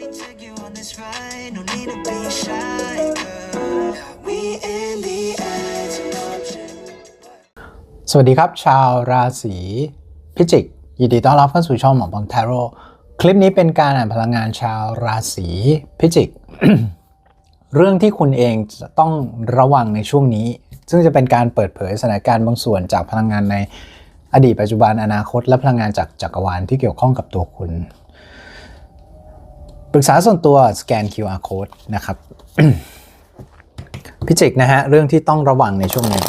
me take you on this ride. No need to be shy, girl. We in the edge of option. สวัสดีครับ ชาวราศีพิจิก ยินดีต้อนรับเข้าสู่ช่องหมอบอลทาโร่คลิปนี้เป็นการอ่านพลังงานชาวราศีพิจิก เรื่องที่คุณเองจะต้องระวังในช่วงนี้ ซึ่งจะเป็นการเปิดเผยสถานการณ์บางส่วนจากพลังงานในอดีตปัจจุบันอนาคต และพลังงานจากจักรวาลที่เกี่ยวข้องกับตัวคุณ ปรึกษาส่วนตัวสแกน QR code นะครับพิจิกนะฮะ เรื่องที่ต้องระวังในช่วงนี้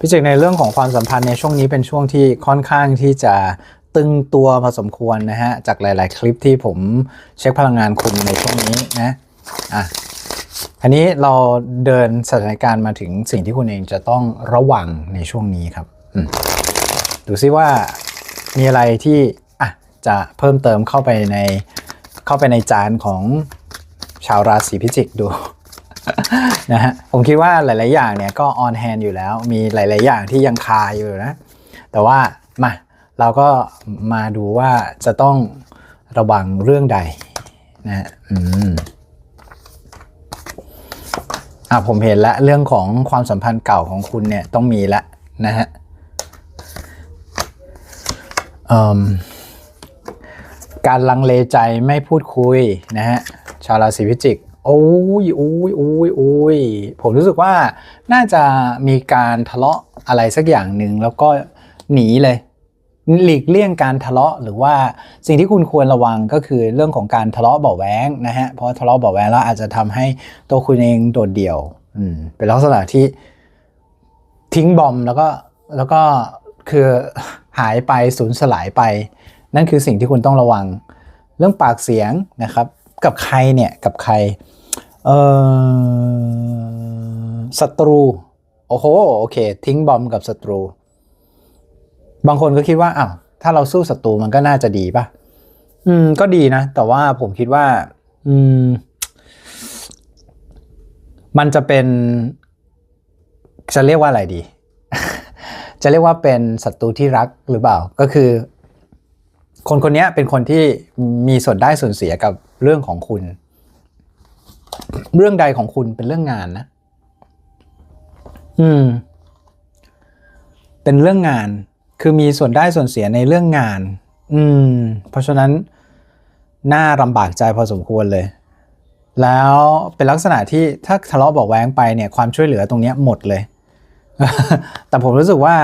พิจิกในเรื่องของความสัมพันธ์ในช่วงนี้เป็นช่วงที่ค่อนข้างที่จะตึงตัวพอสมควรนะฮะ จากหลาย ๆ คลิปที่ผมเช็คพลังงานคุณในช่วงนี้นะอะทีนี้เราเดินสถานการณ์มาถึงสิ่งที่คุณเองจะต้องระวังในช่วงนี้ครับ อืม ดูซิว่ามีอะไรที่อะจะเพิ่มเติมเข้าไปในเข้าไปในจานของชาวราศีพิจิกดูนะฮะผมคิดว่าหลาย ๆ อย่างเนี่ยก็ออนแฮนอยู่แล้ว มีหลาย ๆ อย่างที่ยังคาอยู่นะ แต่ว่ามาเราก็มาดูว่าจะต้องระวังเรื่องใดนะฮะอืมอะผมเห็นแล้วเรื่องของความสัมพันธ์เก่าของคุณเนี่ยต้องมีแล้วนะฮะ การลังเลใจไม่พูดคุยนะฮะชาวราศีพิจิกโอ้ยโอ้ยโอ้ยโอ้ยผมรู้สึกว่าน่าจะมีการทะเลาะอะไรสักอย่างหนึ่งแล้วก็หนีเลย หลีกเลี่ยงการทะเลาะหรือว่าสิ่งที่คุณควรระวังก็คือเรื่องของการทะเลาะเบาะแว้งนะฮะเพราะทะเลาะเบาะแว้งแล้วอาจจะทำให้ตัวคุณเองโดดเดี่ยวอืมเป็นลักษณะที่ทิ้งบอมแล้วก็แล้วก็คือ หายไปสูญสลายไป นั่นคือสิ่งที่คุณต้องระวัง เรื่องปากเสียงนะครับ กับใครเนี่ย กับใครเออศัตรู โอ้โห โอเค ทิ้งบอมกับศัตรู บางคนก็คิดว่าอ้าวถ้าเราสู้ศัตรูมันก็น่าจะดีป่ะ อืม ก็ดีนะ แต่ว่าผมคิดว่า อืม มันจะเป็น จะเรียกว่าอะไรดี จะเรียกว่าเป็นศัตรูที่รักหรือเปล่าก็คือ คนคนนี้เป็นคนที่มีส่วนได้ส่วนเสียกับเรื่องของคุณ เรื่องใดของคุณเป็นเรื่องงานนะ อืม เป็นเรื่องงาน คือมีส่วนได้ส่วนเสียในเรื่องงาน อืม เพราะฉะนั้นน่าลำบากใจพอสมควรเลย แล้วเป็นลักษณะที่ถ้าทะเลาะเบอกแว้งไปเนี่ยความช่วยเหลือตรงนี้หมดเลย แต่ผมรู้สึกว่า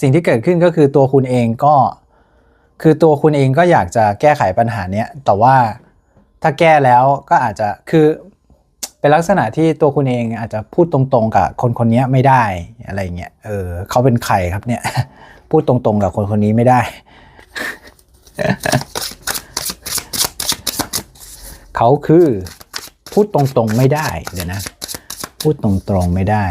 สิ่งที่เกิดขึ้นก็คือตัวคุณเองก็ คือตัวคุณเองก็อยากจะแก้ไขปัญหาเนี้ยแต่ว่าถ้าแก้แล้วก็อาจจะคือเป็นลักษณะที่ตัวคุณเองอาจจะพูดตรงๆกับคนคนนี้ไม่ได้อะไรเงี้ยเออเขาเป็นใครครับเนี่ย พูดตรงๆกับคนคนนี้ไม่ได้ เขาคือพูดตรงๆไม่ได้เดี๋ยวนะ พูดตรงๆไม่ได้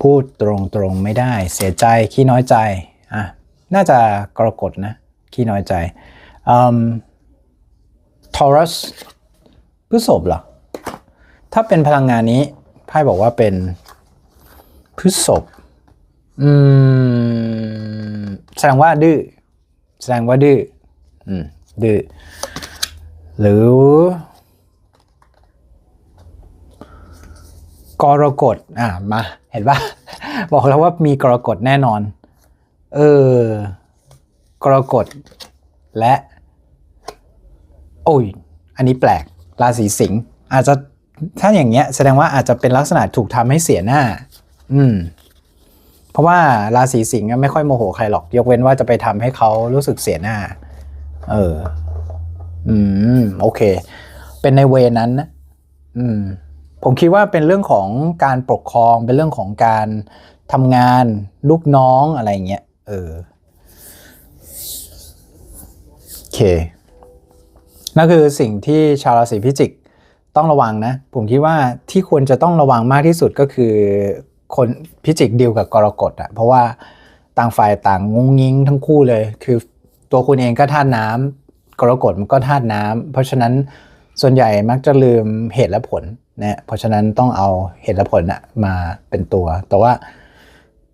พูดตรงๆไม่ได้ เสียใจขี้น้อยใจอะน่าจะกรกฎนะขี้น้อยใจทอรัสพฤษภเหรอ ถ้าเป็นพลังงานนี้ไพ่บอกว่าเป็นพฤษภอืมแสดงว่าดื้อแสดงว่าดื้ออืมดื้อหรือกรกฎอะมา เห็นปะบอกแล้วว่ามีกรกฎแน่นอน เออ กรกฎและ โอ้ย อันนี้แปลก ราศีสิงห์อาจจะถ้าอย่างเงี้ย แสดงว่าอาจจะเป็นลักษณะถูกทำให้เสียหน้า อืม เพราะว่าราศีสิงห์ไม่ค่อยโมโหใครหรอก ยกเว้นว่าจะไปทำให้เขารู้สึกเสียหน้า เออ อืม โอเค เป็นในเวนั้นนะ อืม ผมคิดว่าเป็นเรื่องของการปกครอง เป็นเรื่องของการทำงานลูกน้องอะไรเงี้ย เออ โอเค นั่นคือสิ่งที่ชาวราศีพิจิกต้องระวังนะ ผมคิดว่าที่ควรจะต้องระวังมากที่สุดก็คือคนพิจิกดีลกับกรกฎอะเพราะว่าต่างฝ่ายต่างงุ้งยิ้งทั้งคู่เลย คือตัวคุณเองก็ธาตุน้ำกรกฎมันก็ธาตุน้ำเพราะฉะนั้นส่วนใหญ่มักจะลืมเหตุและผล นะเพราะฉะนั้นต้องเอาเหตุและผลนะมาเป็นตัว แต่ว่า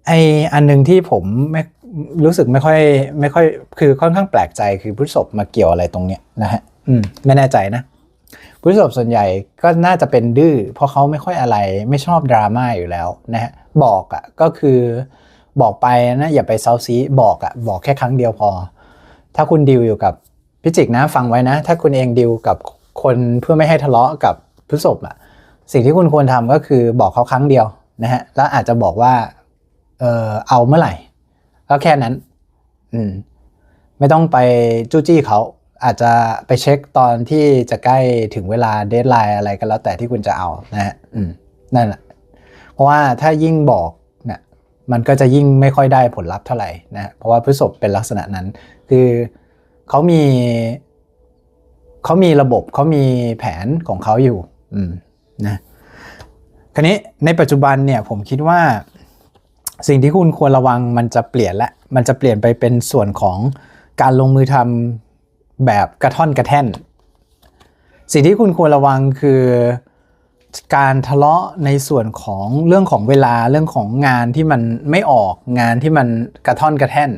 ไออันหนึงที่ผมไม่รู้สึกไม่ค่อยไม่ค่อยคือค่อนข้างแปลกใจคือพฤษภมาเกี่ยวอะไรตรงเนี้ยนะฮะอืมไม่แน่ใจนะพฤษภส่วนใหญ่ก็น่าจะเป็นดื้อเพราะเขาไม่ค่อยอะไรไม่ชอบดราม่าอยู่แล้วนะฮะบอกอะ่ะก็คือบอกไปนะอย่าไปเซาซีบอกอะ่ะบอกแค่ครั้งเดียวพอ ถ้าคุณดิวอยู่กับพิจิกนะฟังไว้นะ ถ้าคุณเองดิวกับคนเพื่อไม่ให้ทะเลาะกับพฤษภอะ่ะ สิ่งที่คุณควรทำก็คือบอกเขาครั้งเดียวนะฮะแล้วอาจจะบอกว่าเออเอาเมื่อไหร่ก็แค่นั้น อืมไม่ต้องไปจู้จี้เขาอาจจะไปเช็คตอนที่จะใกล้ถึงเวลาเดทไลน์อะไรก็แล้วแต่ที่คุณจะเอานะฮะอืมนั่นแหละเพราะว่าถ้ายิ่งบอกเนี่ยมันก็จะยิ่งไม่ค่อยได้ผลลัพธ์เท่าไหร่นะฮะเพราะว่าพฤษภเป็นลักษณะนั้น คือเขามีเขามีระบบเขามีแผนของเขาอยู่ อืม นะคราวนี้ในปัจจุบันเนี่ยผมคิดว่า สิ่งที่คุณควรระวังมันจะเปลี่ยนและมันจะเปลี่ยนไปเป็นส่วนของการลงมือทำแบบกระท่อนกระแท่น สิ่งที่คุณควรระวังคือการทะเลาะในส่วนของเรื่องของเวลาเรื่องของงานที่มันไม่ออกงานที่มันกระท่อนกระแท่น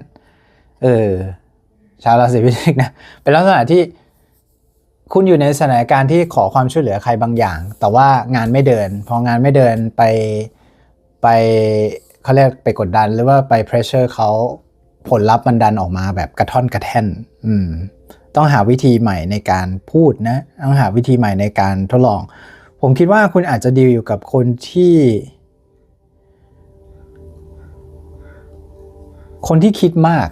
เออชาวราศีพิจิกนะเป็นลักษณะที่ คุณอยู่ในสถานการณ์ที่ขอความช่วยเหลือใครบางอย่าง แต่ว่างานไม่เดิน พองานไม่เดินไปไปเขาเรียกไปกดดันหรือว่าไปเพรสเชอร์เขาผลลัพธ์มันดันออกมาแบบกระท่อนกระแท่น อืม ต้องหาวิธีใหม่ในการพูดนะ ต้องหาวิธีใหม่ในการทดลอง ผมคิดว่าคุณอาจจะดีลอยู่กับคนที่ คนที่คิดมาก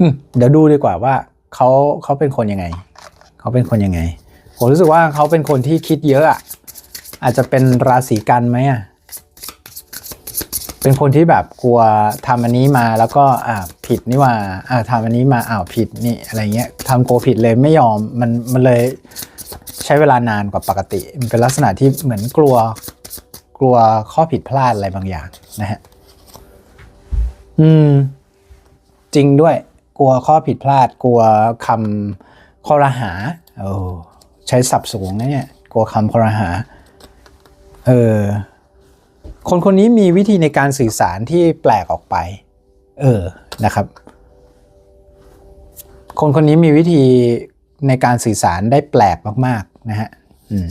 อืม เดี๋ยวดูดีกว่าว่า เขาเขาเป็นคนยังไง เขาเป็นคนยังไง ผมรู้สึกว่าเขาเป็นคนที่คิดเยอะอะอาจจะเป็นราศีกันไหมอะเป็นคนที่แบบกลัวทำอันนี้มาแล้วก็อ่าผิดนี่ว่าอ่าทำอันนี้มาอ้าวผิดนี่อะไรเงี้ยทำโกผิดเลยไม่ยอมมันมันเลยใช้เวลานานกว่าปกติ มันเป็นลักษณะที่เหมือนกลัวกลัวข้อผิดพลาดอะไรบางอย่างนะฮะอืม จริงด้วย กลัวข้อผิดพลาด กลัวคำข้อรหาโอ้ใช้ศัพท์สูงนะเนี่ย กลัวคำข้อรหา เออ คนคนนี้มีวิธีในการสื่อสารที่แปลกออกไป เออ นะครับ คนคนนี้มีวิธีในการสื่อสารได้แปลกมาก ๆ นะฮะ อืม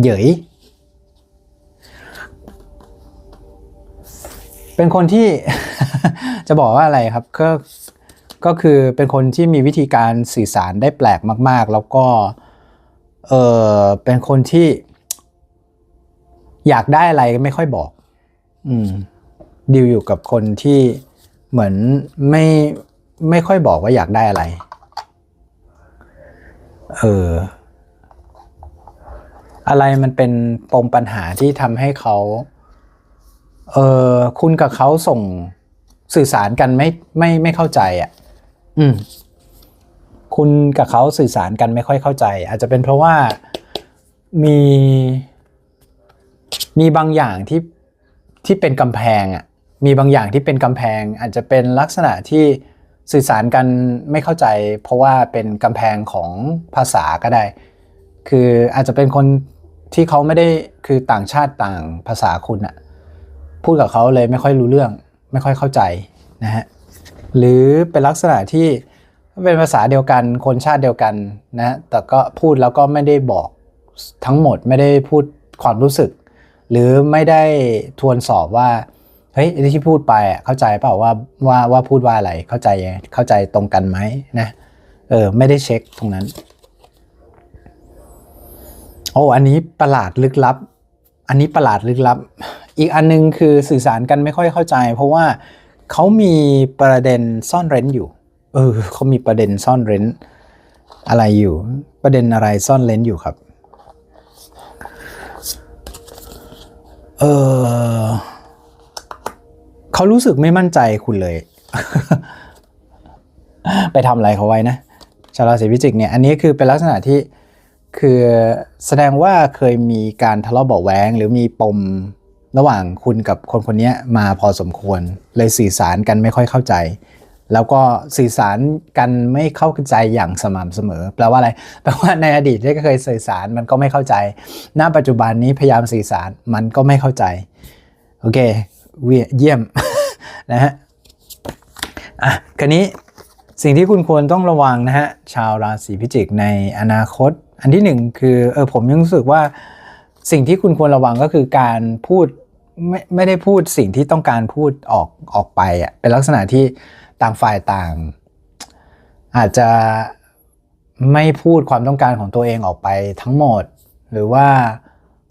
เหยย เป็นคนที่ จะบอกว่าอะไรครับก็ก็คือเป็นคนที่มีวิธีการสื่อสารได้แปลกมาก ๆ แล้วก็เออเป็นคนที่ อยากได้อะไรไม่ค่อยบอก อืมดิวอยู่กับคนที่เหมือนไม่ไม่ค่อยบอกว่าอยากได้อะไร เออ อะไรมันเป็นปมปัญหาที่ทำให้เขา เออคุณกับเขาส่งสื่อสารกันไม่ไม่ไม่เข้าใจอะ อืม คุณกับเขาสื่อสารกันไม่ค่อยเข้าใจ อาจจะเป็นเพราะว่ามี มีบางอย่างที่ที่เป็นกำแพงอะ มีบางอย่างที่เป็นกำแพง อาจจะเป็นลักษณะที่สื่อสารกันไม่เข้าใจ เพราะว่าเป็นกำแพงของภาษาก็ได้ คืออาจจะเป็นคนที่เขาไม่ได้คือต่างชาติต่างภาษาคุณอะ พูดกับเขาเลยไม่ค่อยรู้เรื่อง ไม่ค่อยเข้าใจนะฮะหรือเป็นลักษณะที่เป็นภาษาเดียวกันคนชาติเดียวกันนะแต่ก็พูดแล้วก็ไม่ได้บอกทั้งหมดไม่ได้พูดความรู้สึก หรือไม่ได้ทวนสอบว่าเฮ้ยที่พูดไปอะเข้าใจเปล่าว่าว่าว่าพูดว่าอะไรเข้าใจเข้าใจตรงกันไหมนะเออไม่ได้เช็คตรงนั้น โอ้อันนี้ประหลาดลึกลับ อันนี้ประหลาดลึกลับ อีกอันนึงคือสื่อสารกันไม่ค่อยเข้าใจ เพราะว่าเขามีประเด็นซ่อนเร้นอยู่ เออเขามีประเด็นซ่อนเร้นอะไรอยู่ ประเด็นอะไรซ่อนเร้นอยู่ครับ เออเขารู้สึกไม่มั่นใจคุณเลย ไปทำอะไรเขาไว้นะชาวราศีพิจิกเนี่ยอันนี้คือเป็นลักษณะที่คือแสดงว่าเคยมีการทะเลาะเบาะแว้งหรือมีปม ระหว่างคุณกับคนคนนี้มาพอสมควร เลยสื่อสารกันไม่ค่อยเข้าใจ แล้วก็สื่อสารกันไม่เข้าใจอย่างสม่ำเสมอ แปลว่าอะไรแปลว่าในอดีตที่เคยสื่อสารมันก็ไม่เข้าใจ ณ ปัจจุบันนี้พยายามสื่อสารมันก็ไม่เข้าใจ โอเคเวียเยี่ยมนะฮะอะคันนี้สิ่งที่คุณควรต้องระวังนะฮะชาวราศีพิจิกในอนาคต อันที่หนึ่งคือเออผมยังรู้สึกว่าสิ่งที่คุณควรระวังก็คือการพูด ไม่ไม่ได้พูดสิ่งที่ต้องการพูดออกออกไปอะเป็นลักษณะที่ต่างฝ่ายต่าง อาจจะไม่พูดความต้องการของตัวเองออกไปทั้งหมด หรือว่า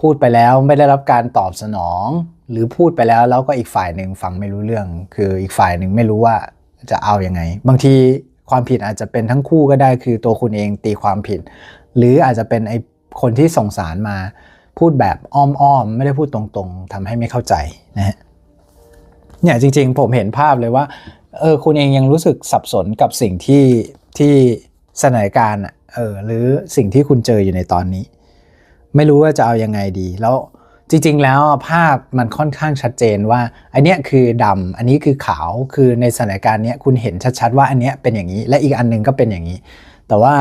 พูดไปแล้วไม่ได้รับการตอบสนอง หรือพูดไปแล้วแล้วก็อีกฝ่ายหนึ่งฟังไม่รู้เรื่อง คืออีกฝ่ายหนึ่งไม่รู้ว่าจะเอาอยัางไง บางทีความผิดอาจจะเป็นทั้งคู่ก็ได้คือตัวคุณเองตีความผิด หรืออาจจะเป็นไอคนที่ส่งสารมา พูดแบบอ้อมๆ ไม่ได้พูดตรงๆทำให้ไม่เข้าใจนะฮะเนี่ยจริงๆ ผมเห็นภาพเลยว่าเออคุณเองยังรู้สึกสับสนกับสิ่งที่ที่สถานการณ์ะเออหรือสิ่งที่คุณเจออยู่ในตอนนี้ ไม่รู้ว่าจะเอายังไงดี แล้วจริงๆ แล้วภาพมันค่อนข้างชัดเจนว่าอันเนี้ยคือดำอันนี้คือขาวคือในสถานการณ์เนี้ยคุณเห็นชัดๆว่าอันเนี้ยเป็นอย่างนี้ และอีกอันหนึงก็เป็นอย่างนี้ แต่ว่า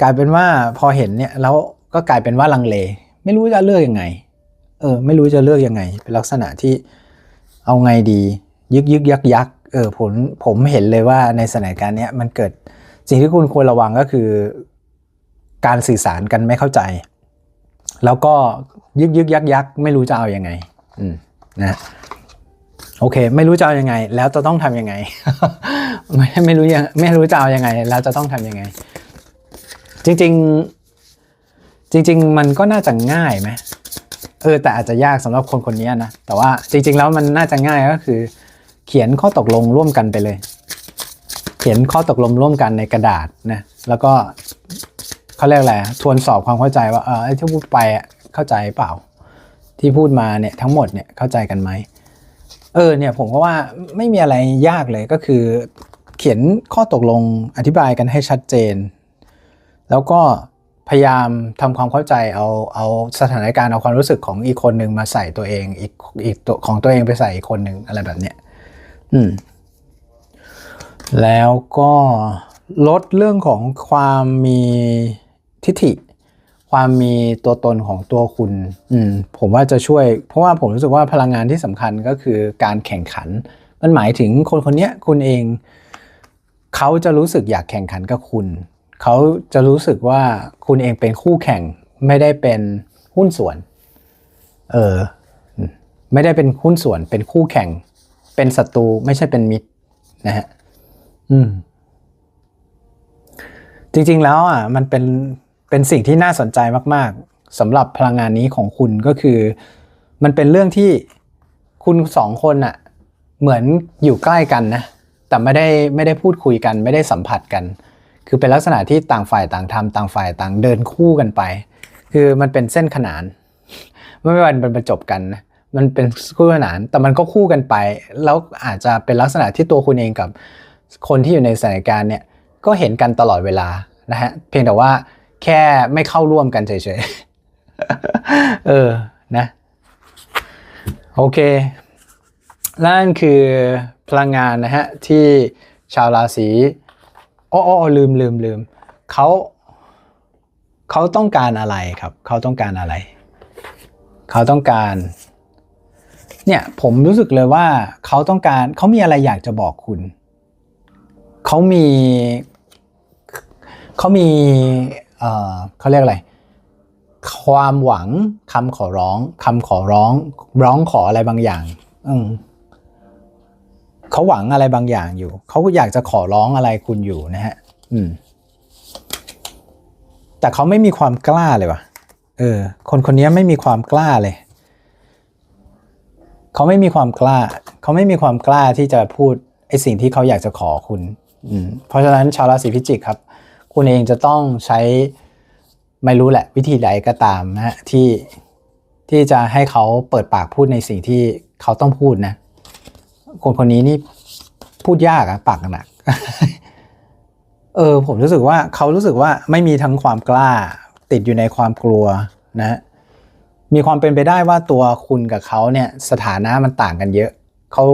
กลายเป็นว่าพอเห็นเนี่ยแล้วก็กลายเป็นว่าลังเล ไม่รู้จะเลือกยังไง เออ ไม่รู้จะเลือกยังไง เป็นลักษณะที่เอาไงดี ยึกยึกยักยักเออผมผมเห็นเลยว่าในสถานการณ์เนี้ยมันเกิดสิ่งที่คุณควรระวังก็คือ การสื่อสารกันไม่เข้าใจ แล้วก็ยึกยึกยักยักไม่รู้จะเอาอยัางไง อืมนะโอเค ไม่รู้จะเอายังไง แล้วจะต้องทำยังไง ไม่ไม่รู้ยังไม่รู้จะเอายังไง แล้วจะต้องทำยังไง จริง ๆ จริง ๆ มันก็น่าจะง่ายไหมเออแต่อาจจะยากสำหรับคนคนนี้นะ แต่ว่าจริง ๆ แล้วมันน่าจะง่ายก็คือ เขียนข้อตกลงร่วมกันไปเลย เขียนข้อตกลงร่วมกันในกระดาษนะแล้วก็เขาเรียกอะไรทวนสอบความเข้าใจว่าเออไอ้ที่พูดไปเข้าใจเปล่า ที่พูดมาเนี่ยทั้งหมดเนี่ยเข้าใจกันไหมเออเนี่ยผมก็ว่าไม่มีอะไรยากเลยก็คือ เขียนข้อตกลงอธิบายกันให้ชัดเจน แล้วก็ พยายามทำความเข้าใจเอาเอาสถานการณ์เอาความรู้สึกของอีกคนหนึ่งมาใส่ตัวเองอีกอีกตัวของตัวเองไปใส่อีกคนหนึ่งอะไรแบบเนี้ยอืม แล้วก็ลดเรื่องของความมีทิฐิ ความมีตัวตนของตัวคุณ อืม ผมว่าจะช่วย เพราะว่าผมรู้สึกว่าพลังงานที่สำคัญก็คือการแข่งขัน มันหมายถึงคนคนเนี้ยคุณเอง เขาจะรู้สึกอยากแข่งขันกับคุณ เขาจะรู้สึกว่าคุณเองเป็นคู่แข่งไม่ได้เป็นหุ้นส่วน เออ ไม่ได้เป็นหุ้นส่วน เป็นคู่แข่ง เป็นศัตรูไม่ใช่เป็นมิตรนะฮะ อืม จริงๆแล้วอะ มันเป็น เป็นสิ่งที่น่าสนใจมาก ๆสำหรับพลังงานนี้ของคุณก็คือ มันเป็นเรื่องที่คุณสองคนอะ เหมือนอยู่ใกล้กันนะ แต่ไม่ได้ไม่ได้พูดคุยกัน ไม่ได้สัมผัสกัน คือเป็นลักษณะที่ต่างฝ่ายต่างทำต่างฝ่ายต่างเดินคู่กันไป คือมันเป็นเส้นขนาน ไม่ว่ามันประจบกันนะมันเป็นคู่ขนาน แต่มันก็คู่กันไป แล้วอาจจะเป็นลักษณะที่ตัวคุณเองกับคนที่อยู่ในสถานการณ์เนี่ยก็เห็นกันตลอดเวลานะฮะเพียงแต่ว่าแค่ไม่เข้าร่วมกันเฉยๆเออนะโอเคนั่นคือพลังงานนะฮะที่ชาวราศี อ้โอ้ลืมลืมลืมเขาเขาต้องการอะไรครับเขาต้องการอะไร เขาต้องการ เนี่ยผมรู้สึกเลยว่าเขาต้องการเขามีอะไรอยากจะบอกคุณเขามีเขามีเอ่อเขาเรียกอะไร ความหวังคำขอร้องคำขอร้อง ร้องขออะไรบางอย่าง อืม เขาหวังอะไรบางอย่างอยู่ เขาอยากจะขอร้องอะไรคุณอยู่นะฮะ อืม แต่เขาไม่มีความกล้าเลยว่ะ เออ คนคนนี้ไม่มีความกล้าเลย เขาไม่มีความกล้า เขาไม่มีความกล้าที่จะพูดไอ้สิ่งที่เขาอยากจะขอคุณ อืม เพราะฉะนั้นชาวราศีพิจิกครับ คุณเองจะต้องใช้ไม่รู้แหละวิธีใดก็ตามนะฮะที่ที่จะให้เขาเปิดปากพูดในสิ่งที่เขาต้องพูดนะ คนคนนี้นี่พูดยากอะปากหนัก เออ ผมรู้สึกว่าเขารู้สึกว่าไม่มีทั้งความกล้า ติดอยู่ในความกลัวนะ มีความเป็นไปได้ว่าตัวคุณกับเขาเนี่ย สถานะมันต่างกันเยอะเขา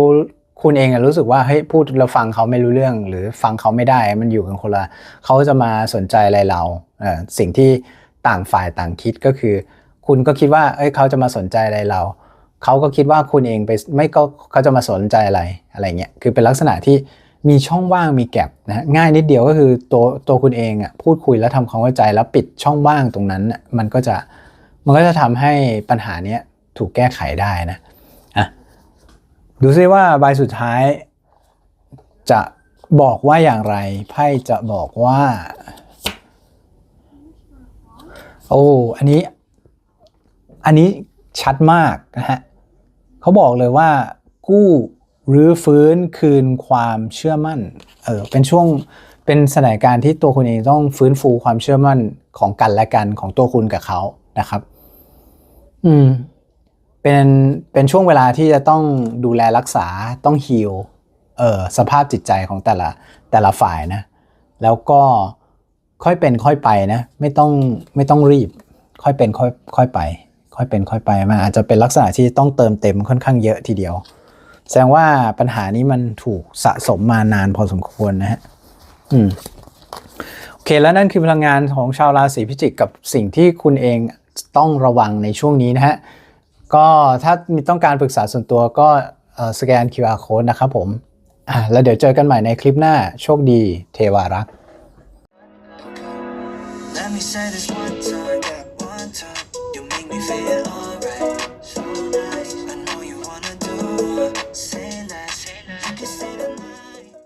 คุณเองอะรู้สึกว่าเฮ้ยพูดเราฟังเขาไม่รู้เรื่อง หรือฟังเขาไม่ได้มันอยู่กันคนละเขาจะมาสนใจอะไรเราเออสิ่งที่ต่างฝ่ายต่างคิดก็คือ คุณก็คิดว่าเอ้ยเขาจะมาสนใจอะไรเรา เขาก็คิดว่าคุณเองไปไม่ก็เขาจะมาสนใจอะไรอะไรเงี้ยคือเป็นลักษณะที่มีช่องว่างมีแกลบนะฮะง่ายนิดเดียวก็คือตัวตัวคุณเองอะพูดคุยแล้วทำความเข้าใจแล้วปิดช่องว่างตรงนั้นมันก็จะมันก็จะทำให้ปัญหาเนี้ยถูกแก้ไขได้นะอะดูซิว่าใบสุดท้าย จะบอกว่าอย่างไรไพ่จะบอกว่า โอ้อันนี้ อันนี้ชัดมากนะฮะ เขาบอกเลยว่ากู้หรือฟื้นคืนความเชื่อมั่น เออเป็นช่วงเป็นสถานการณ์ที่ตัวคุณเองต้องฟื้นฟูความเชื่อมั่นของกันและกันของตัวคุณกับเขานะครับ อืม เป็นเป็นช่วงเวลาที่จะต้องดูแลรักษาต้องฮีลเออสภาพจิตใจของแต่ละแต่ละฝ่ายนะ แล้วก็ค่อยเป็นค่อยไปนะ ไม่ต้องไม่ต้องรีบ ค่อยเป็นค่อยค่อยไป ค่อยเป็นค่อยไปมันอาจจะเป็นลักษณะที่ต้องเติมเต็มค่อนข้างเยอะทีเดียว แสดงว่าปัญหานี้มันถูกสะสมมานานพอสมควรนะฮะอืมโอเคแล้วนั่นคือพลังงานของชาวราศีพิจิกกับสิ่งที่คุณเองต้องระวังในช่วงนี้นะฮะก็ถ้ามีต้องการปรึกษาส่วนตัวก็สแกน QR code นะครับผมอะแล้วเดี๋ยวเจอกันใหม่ในคลิปหน้าโชคดีเทวารักษ์ Let me say this one time, feel.